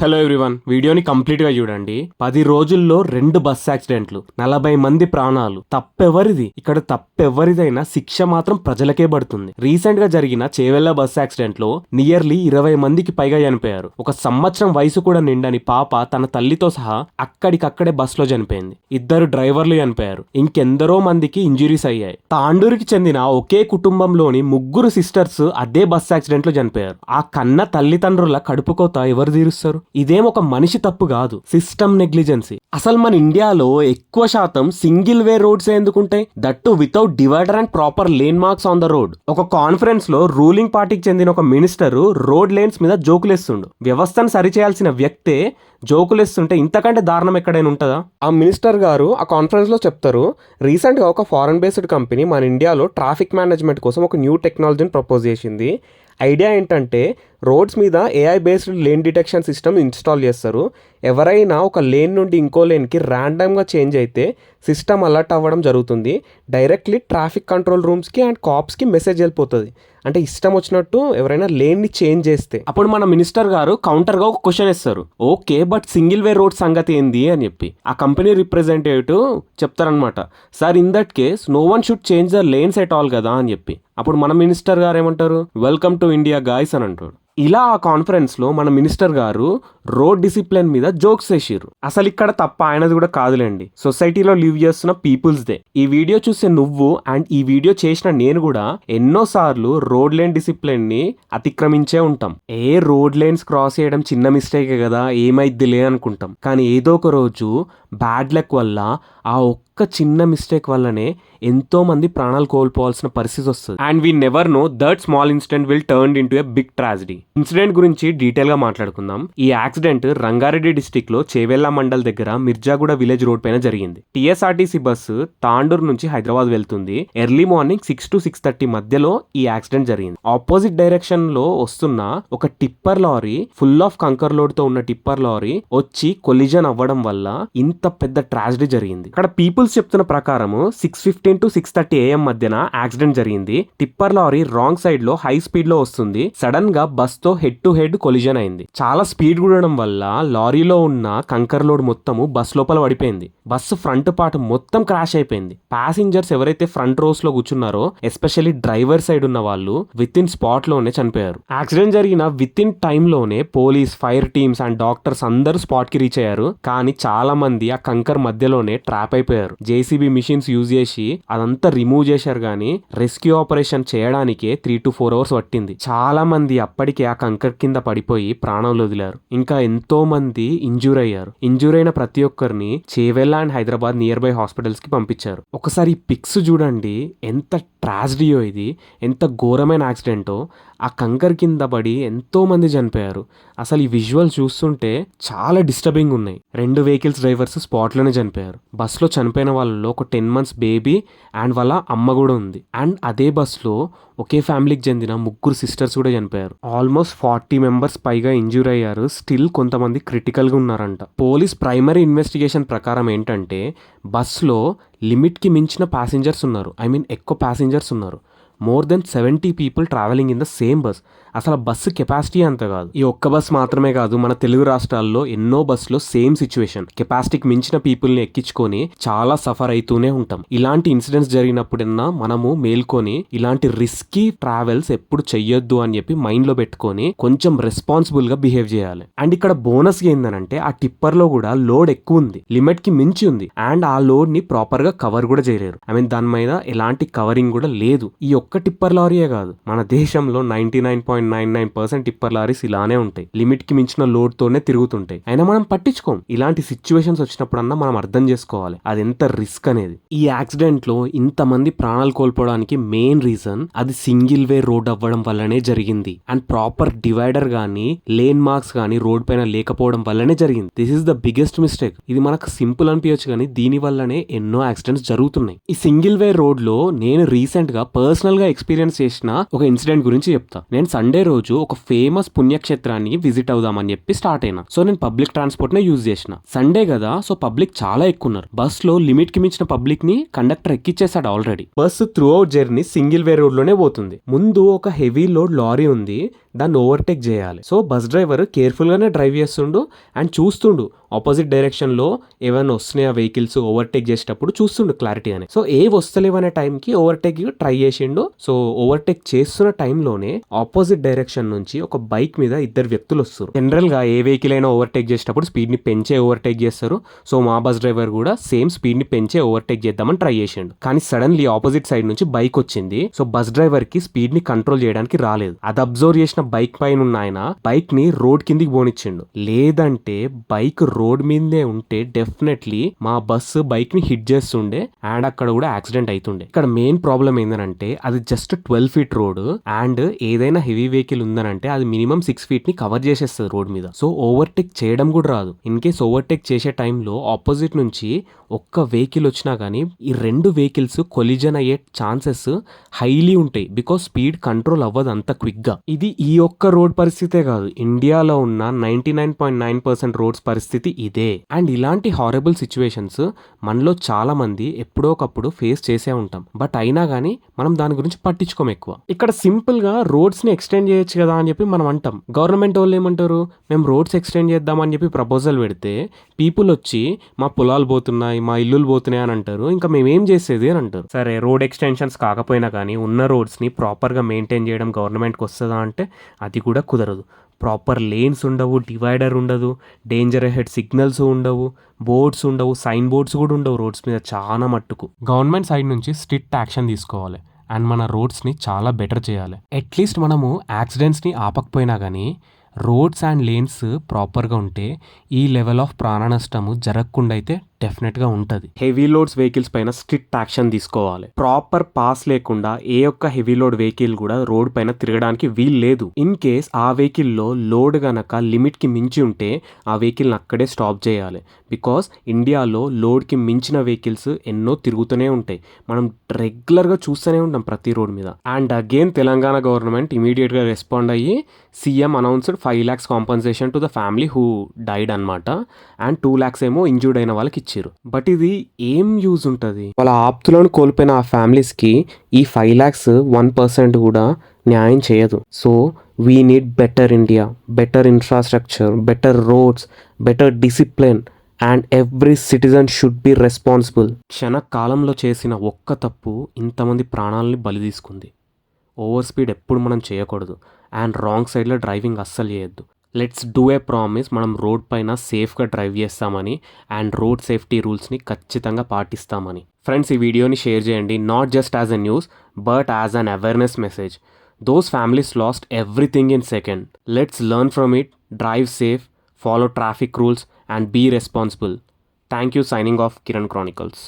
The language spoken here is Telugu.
హలో ఎవ్రీవన్ వీడియోని కంప్లీట్గా చూడండి. పది రోజుల్లో రెండు బస్ యాక్సిడెంట్లు నలభై మంది ప్రాణాలు. తప్పెవరిది? ఇక్కడ తప్పెవరిదైనా శిక్ష మాత్రం ప్రజలకే పడుతుంది. రీసెంట్గా జరిగిన చేవెళ్ళ బస్ యాక్సిడెంట్లో నియర్లీ ఇరవై మందికి పైగా చనిపోయారు. ఒక సంవత్సరం వయసు కూడా నిండని పాప తన తల్లితో సహా అక్కడికక్కడే బస్లో చనిపోయింది. ఇద్దరు డ్రైవర్లు చనిపోయారు. ఇంకెందరో మందికి ఇంజురీస్ అయ్యాయి. తాండూరికి చెందిన ఒకే కుటుంబంలోని ముగ్గురు సిస్టర్స్ అదే బస్ యాక్సిడెంట్లో చనిపోయారు. ఆ కన్న తల్లిదండ్రుల కడుపుకోత ఎవరు తీరుస్తారు? ఇదేం ఒక మనిషి తప్పు కాదు. సిస్టమ్ నెగ్లిజెన్సీ అసలు మన ఇండియాలో ఎక్కువ శాతం single way roads ఎందుకుంటాయి? That without divider and proper lane marks on the road ఒక కాన్ఫరెన్స్లో రూలింగ్ పార్టీకి చెందిన ఒక మినిస్టర్ రోడ్ లేన్స్ మీద జోకులేస్తుండు. వ్యవస్థను సరిచేయాల్సిన వ్యక్తే జోకులేస్తుంటే ఇంతకంటే దారుణం ఎక్కడైనా ఉంటుందా? ఆ మినిస్టర్ గారు ఆ కాన్ఫరెన్స్లో చెప్తారు రీసెంట్గా ఒక ఫారెన్ బేస్డ్ కంపెనీ మన ఇండియాలో ట్రాఫిక్ మేనేజ్మెంట్ కోసం ఒక న్యూ టెక్నాలజీని ప్రపోజ్ చేసింది. ఐడియా ఏంటంటే రోడ్స్ మీద AI based lane detection system install చేస్తారు. ఎవరైనా ఒక లేన్ నుండి ఇంకో లేన్కి ర్యాండమ్గా చేంజ్ అయితే సిస్టమ్ అలర్ట్ అవ్వడం జరుగుతుంది. డైరెక్ట్లీ ట్రాఫిక్ కంట్రోల్ రూమ్స్కి అండ్ కాప్స్కి మెసేజ్ వెళ్ళిపోతుంది. అంటే ఇష్టం వచ్చినట్టు ఎవరైనా లేన్ని చేంజ్ చేస్తే. అప్పుడు మన మినిస్టర్ గారు కౌంటర్గా ఒక క్వశ్చన్ ఇస్తారు okay but single way road సంగతి ఏంది అని చెప్పి. ఆ కంపెనీ రిప్రజెంటేటివ్ చెప్తారనమాట sir in that case no one should change the lanes at all కదా అని చెప్పి. అప్పుడు మన మినిస్టర్ గారు ఏమంటారు? వెల్కమ్ టు ఇండియా గాయస్ అని అంటాడు. ఇలా ఆ కాన్ఫరెన్స్లో మన మినిస్టర్ గారు రోడ్ డిసిప్లిన్ మీద జోక్స్ వేసిర్రు. అసలు ఇక్కడ తప్ప ఆయనది కూడా కాదులేండి. సొసైటీలో లివ్ చేస్తున్న పీపుల్స్ దే. ఈ వీడియో చూసే నువ్వు అండ్ ఈ వీడియో చేసిన నేను కూడా ఎన్నోసార్లు రోడ్ లైన్ డిసిప్లిన్ని అతిక్రమించే ఉంటాం. ఏ రోడ్ లైన్స్ క్రాస్ చేయడం చిన్న మిస్టేకే కదా ఏమైద్దిలే అనుకుంటాం. కానీ ఏదో ఒక రోజు బ్యాడ్ లక్ వల్ల ఆ ఒక్క చిన్న మిస్టేక్ వల్లనే ఎంతో మంది ప్రాణాలు కోల్పోవాల్సిన పరిస్థితి వస్తుంది. And we never know that small incident will turn into a big tragedy incident గురించి డీటెయిల్గా మాట్లాడుకుందాం. ఈ యాక్సిడెంట్ రంగారెడ్డి డిస్టిక్లో చేవెల్లా మండల్ దగ్గర మిర్జాగూడ విలేజ్ రోడ్ పైన జరిగింది. టీఎస్ఆర్టీసీ బస్సు తాండూరు నుంచి హైదరాబాద్ వెళ్తుంది. Early morning six to six thirty మధ్యలో ఈ యాక్సిడెంట్ జరిగింది. ఆపోజిట్ డైరెక్షన్లో వస్తున్న ఒక టిప్పర్ లారీ ఫుల్ ఆఫ్ కంకర్ లోడ్తో ఉన్న టిప్పర్ లారీ వచ్చి కొలిజన్ అవ్వడం వల్ల ఇంత పెద్ద ట్రాజడీ జరిగింది. ఇక్కడ పీపుల్స్ చెప్తున్న ప్రకారము six fifteen to six thirty AM మధ్యన యాక్సిడెంట్ జరిగింది. టిప్పర్ లారీ రాంగ్ సైడ్లో హై స్పీడ్లో వస్తుంది. సడన్గా బస్ తో హెడ్ టు హెడ్ కొలిజన్ అయింది. చాలా స్పీడ్ ఉండడం వల్ల లారీలో ఉన్న కంకర్ లోడ్ మొత్తము బస్ లోపల పడిపోయింది. బస్సు ఫ్రంట్ పార్ట్ మొత్తం క్రాష్ అయిపోయింది. ప్యాసింజర్స్ ఎవరైతే ఫ్రంట్ రోస్లో కూర్చున్నారో ఎస్పెషల్లీ డ్రైవర్ సైడ్ ఉన్న వాళ్ళు విత్ ఇన్ స్పాట్లోనే చనిపోయారు. యాక్సిడెంట్ జరిగిన విత్ ఇన్ టైమ్లోనే police fire teams and doctors అందరూ స్పాట్కి రీచ్ అయ్యారు. కానీ చాలా మంది ఆ కంకర్ మధ్యలోనే ట్రాప్ అయిపోయారు. జేసీబీ మిషన్స్ యూజ్ చేసి అదంతా రిమూవ్ చేశారు కానీ రెస్క్యూ ఆపరేషన్ చేయడానికే త్రీ టు ఫోర్ అవర్స్ పట్టింది. చాలా మంది అప్పటికే ఆ కంకర్ కింద పడిపోయి ప్రాణాలు వదిలారు. ఇంకా ఎంతో మంది ఇంజూర్ అయ్యారు. ఇంజూర్ అయిన ప్రతి ఒక్కరిని Chevella and Hyderabad nearby హాస్పిటల్స్కి పంపించారు. ఒకసారి ఈ పిక్స్ చూడండి. ఎంత ట్రాజడీయో ఇది. ఎంత ఘోరమైన యాక్సిడెంటో. ఆ కంకర్ కింద పడి ఎంతో మంది చనిపోయారు. అసలు ఈ విజువల్ చూస్తుంటే చాలా డిస్టర్బింగ్ ఉన్నాయి. రెండు వెహికల్స్ డ్రైవర్స్ స్పాట్లోనే చనిపోయారు. బస్సులో చనిపోయిన వాళ్ళలో ఒక టెన్ మంత్స్ బేబీ అండ్ వాళ్ళ అమ్మ కూడా ఉంది. అండ్ అదే బస్సులో ఒకే ఫ్యామిలీకి చెందిన ముగ్గురు సిస్టర్స్ కూడా చనిపోయారు. ఆల్మోస్ట్ ఫార్టీ మెంబర్స్ పైగా ఇంజూర్ అయ్యారు. స్టిల్ కొంతమంది క్రిటికల్గా ఉన్నారంట. పోలీస్ ప్రైమరీ ఇన్వెస్టిగేషన్ ప్రకారం ఏంటంటే బస్సులో లిమిట్కి మించిన ప్యాసింజర్స్ ఉన్నారు. ఐ మీన్ ఎక్కువ ప్యాసింజర్స్ ఉన్నారు. More than seventy people travelling in the same bus. అసలు బస్సు కెపాసిటీ అంత కాదు. ఈ ఒక్క బస్ మాత్రమే కాదు మన తెలుగు రాష్ట్రాల్లో ఎన్నో బస్సులో సేమ్ సిచ్యువేషన్. కెపాసిటీకి మించిన పీపుల్ని ఎక్కించుకొని చాలా సఫర్ అవుతూనే ఉంటాం. ఇలాంటి ఇన్సిడెంట్స్ జరిగినప్పుడన్నా మనము మేల్కొని ఇలాంటి రిస్కీ ట్రావెల్స్ ఎప్పుడు చెయ్యొద్దు అని చెప్పి మైండ్లో పెట్టుకొని కొంచెం రెస్పాన్సిబుల్గా బిహేవ్ చేయాలి. అండ్ ఇక్కడ బోనస్ ఏందనంటే ఆ టిప్పర్లో కూడా లోడ్ ఎక్కువ ఉంది. లిమిట్కి మించి ఉంది. అండ్ ఆ లోడ్ని ప్రాపర్గా కవర్ కూడా చేయలేరు. ఐ మీన్ దాని మీద ఎలాంటి కవరింగ్ కూడా లేదు. ఈ ఒక్క టిప్పర్ లారీయే కాదు. మన దేశంలో ninety nine point nine nine percent tipper lorries ఇలానే ఉంటాయి. లిమిట్కి మించిన లోడ్ తోనే తిరుగుతుంటాయి. అయినా మనం పట్టించుకోం. ఇలాంటి సిచ్యువేషన్స్ వచ్చినప్పుడన్నా మనం అర్థం చేసుకోవాలి. అది ఎంత రిస్క్ అనేది. ఈ యాక్సిడెంట్లో ఇంతమంది ప్రాణాలు కోల్పోవడానికి మెయిన్ రీజన్ అది సింగిల్ వే రోడ్ అవ్వడం వల్లనే జరిగింది. అండ్ ప్రాపర్ డివైడర్ గానీ లేన్ మార్క్స్ గానీ రోడ్ పైన లేకపోవడం వల్లనే జరిగింది. This is the biggest mistake ఇది మనకు సింపుల్ అనిపించచ్చు కానీ దీని వల్లనే ఎన్నో యాక్సిడెంట్స్ జరుగుతున్నాయి. ఈ సింగిల్ వే రోడ్లో నేను రీసెంట్గా పర్సనల్గా ఎక్స్పీరియన్స్ చేసిన ఒక ఇన్సిడెంట్ గురించి చెప్తా. నేను సండే రోజు ఒక ఫేమస్ పుణ్యక్షేత్రాన్ని విజిట్ అవుదామని చెప్పి స్టార్ట్ అయినా. సో నేను పబ్లిక్ ట్రాన్స్పోర్ట్ నే యూజ్ చేసిన. సండే కదా సో పబ్లిక్ చాలా ఎక్కువ ఉన్నారు. బస్లో లిమిట్కి మించిన పబ్లిక్ని conductor ఎక్కిచ్చేసాడు already. Bus throughout journey single way రోడ్లోనే పోతుంది. ముందు ఒక హెవీ లోడ్ లారీ ఉంది. దాన్ని ఓవర్టేక్ చేయాలి. సో బస్ డ్రైవర్ కేర్ఫుల్గానే డ్రైవ్ చేస్తుండు అండ్ చూస్తుండు ఆపోజిట్ డైరెక్షన్లో ఏమైనా వస్తున్నాయా వెహికల్స్ ఓవర్టేక్ చేసేటప్పుడు చూస్తుండు క్లారిటీ అని. సో ఏ వస్తలేవు అనే టైంకి ఓవర్టేక్ ట్రై చేసిండు. సో ఓవర్టేక్ చేస్తున్న టైంలోనే ఆపోజిట్ డైరెక్షన్ నుంచి ఒక బైక్ మీద ఇద్దరు వ్యక్తులు వస్తారు జనరల్గా ఏ వెహికల్ అయినా ఓవర్టేక్ చేసేటప్పుడు స్పీడ్ని పెంచే ఓవర్టేక్ చేస్తారు. సో మా బస్ డ్రైవర్ కూడా సేమ్ స్పీడ్ని పెంచే ఓవర్టేక్ చేద్దామని ట్రై చేసిండు. కానీ సడన్లీ ఆపోజిట్ సైడ్ నుంచి బైక్ వచ్చింది. సో బస్ డ్రైవర్కి స్పీడ్ని కంట్రోల్ చేయడానికి రాలేదు. అది అబ్జర్వ్ చేసిన బైక్ పైన ఉన్న ఆయన బైక్ని రోడ్ కిందికి పోనిచ్చిండు. లేదంటే బైక్ రోడ్ మీదే ఉంటే డెఫినెట్లీ మా బస్సు బైక్ని హిట్ చేస్తుండే అండ్ అక్కడ కూడా యాక్సిడెంట్ అవుతుండే ఇక్కడ మెయిన్ ప్రాబ్లం ఏంటంటే అది just twelve feet road and ఏదైనా హెవీ వెహికల్ ఉందనంటే అది మినిమం సిక్స్ ఫీట్ని కవర్ చేసేస్తుంది రోడ్ మీద. సో ఓవర్టేక్ చేయడం కూడా రాదు. ఇన్ కేస్ ఓవర్టేక్ చేసే టైంలో ఆపోజిట్ నుంచి ఒక్క వెహికల్ వచ్చినా కానీ ఈ రెండు వెహికల్స్ కొలిజన్ అయ్యే ఛాన్సెస్ హైలీ ఉంటాయి. బికాస్ స్పీడ్ కంట్రోల్ అవ్వదు అంత క్విక్గా ఇది ఈ ఒక్క రోడ్ పరిస్థితే కాదు ఇండియాలో ఉన్న ninety nine point nine percent roads పరిస్థితి ఇదే. అండ్ ఇలాంటి హారబుల్ సిచ్యువేషన్స్ మనలో చాలా మంది ఎప్పుడో ఒకప్పుడు ఫేస్ చేసే ఉంటాం. బట్ అయినా కానీ మనం దాని గురించి పట్టించుకోం ఎక్కువ. ఇక్కడ సింపుల్గా రోడ్స్ని ఎక్స్టెండ్ చేయొచ్చు కదా అని చెప్పి మనం అంటాం. గవర్నమెంట్ వాళ్ళు ఏమంటారు? మేము రోడ్స్ ఎక్స్టెండ్ చేద్దామని చెప్పి ప్రపోజల్ పెడితే పీపుల్ వచ్చి మా పొలాలు పోతున్నాయి మా ఇల్లులు పోతున్నాయి అని అంటారు. ఇంకా మేమేం చేసేది అని అంటారు. సరే రోడ్ ఎక్స్టెన్షన్స్ కాకపోయినా కానీ ఉన్న రోడ్స్ని ప్రాపర్గా మెయింటైన్ చేయడం గవర్నమెంట్కి వస్తుందా అంటే అది కూడా కుదరదు. ప్రాపర్ లేన్స్ ఉండవు డివైడర్ ఉండదు డేంజర్ హెడ్ సిగ్నల్స్ ఉండవు బోర్డ్స్ ఉండవు సైన్ బోర్డ్స్ కూడా ఉండవు రోడ్స్ మీద చాలా మట్టుకు. గవర్నమెంట్ సైడ్ నుంచి స్ట్రిక్ట్ యాక్షన్ తీసుకోవాలి అండ్ మన రోడ్స్ని చాలా బెటర్ చేయాలి. అట్లీస్ట్ మనము యాక్సిడెంట్స్ని ఆపకపోయినా కానీ రోడ్స్ అండ్ లేన్స్ ప్రాపర్గా ఉంటే ఈ లెవెల్ ఆఫ్ ప్రాణ నష్టము జరగకుండా అయితే డెఫినెట్గా ఉంటుంది. హెవీ లోడ్స్ వెహికల్స్ పైన స్ట్రిక్ట్ యాక్షన్ తీసుకోవాలి. ప్రాపర్ పాస్ లేకుండా ఏ ఒక్క హెవీ లోడ్ వెహికల్ కూడా రోడ్ పైన తిరగడానికి వీలు లేదు. ఇన్ కేస్ ఆ వెహికల్లో లోడ్ గనక లిమిట్కి మించి ఉంటే ఆ వెహికల్ అక్కడే స్టాప్ చేయాలి. బికాస్ ఇండియాలో లోడ్కి మించిన వెహికల్స్ ఎన్నో తిరుగుతూనే ఉంటాయి. మనం రెగ్యులర్గా చూస్తూనే ఉంటాం ప్రతి రోడ్ మీద. అండ్ అగైన్ తెలంగాణ గవర్నమెంట్ ఇమీడియట్గా రెస్పాండ్ అయ్యి CM announced five lakhs compensation to the family who died అనమాట అండ్ టూ ల్యాక్స్ ఏమో ఇంజూర్డ్ అయిన వాళ్ళకి ఇచ్చారు. బట్ ఇది ఏం యూజ్ ఉంటుంది? వాళ్ళ ఆప్తులను కోల్పోయిన ఆ ఫ్యామిలీస్కి ఈ ఫైవ్ ల్యాక్స్ వన్ పర్సెంట్ కూడా న్యాయం చేయదు. So we need better India better infrastructure better roads better discipline and every citizen should be responsible క్షణకాలంలో చేసిన ఒక్క తప్పు ఇంతమంది ప్రాణాలని బలి తీసుకుంది. ఓవర్ స్పీడ్ ఎప్పుడు మనం చేయకూడదు. అండ్ రాంగ్ సైడ్లో డ్రైవింగ్ అస్సలు చేయొద్దు. లెట్స్ డూ ఏ ప్రామిస్ మనం రోడ్ పైన సేఫ్గా డ్రైవ్ చేస్తామని అండ్ రోడ్ సేఫ్టీ రూల్స్ని ఖచ్చితంగా పాటిస్తామని. ఫ్రెండ్స్ ఈ వీడియోని షేర్ చేయండి not just as a news but as an awareness message those families lost everything in second let's learn from it drive safe follow traffic rules and be responsible thank you signing off Kiran chronicles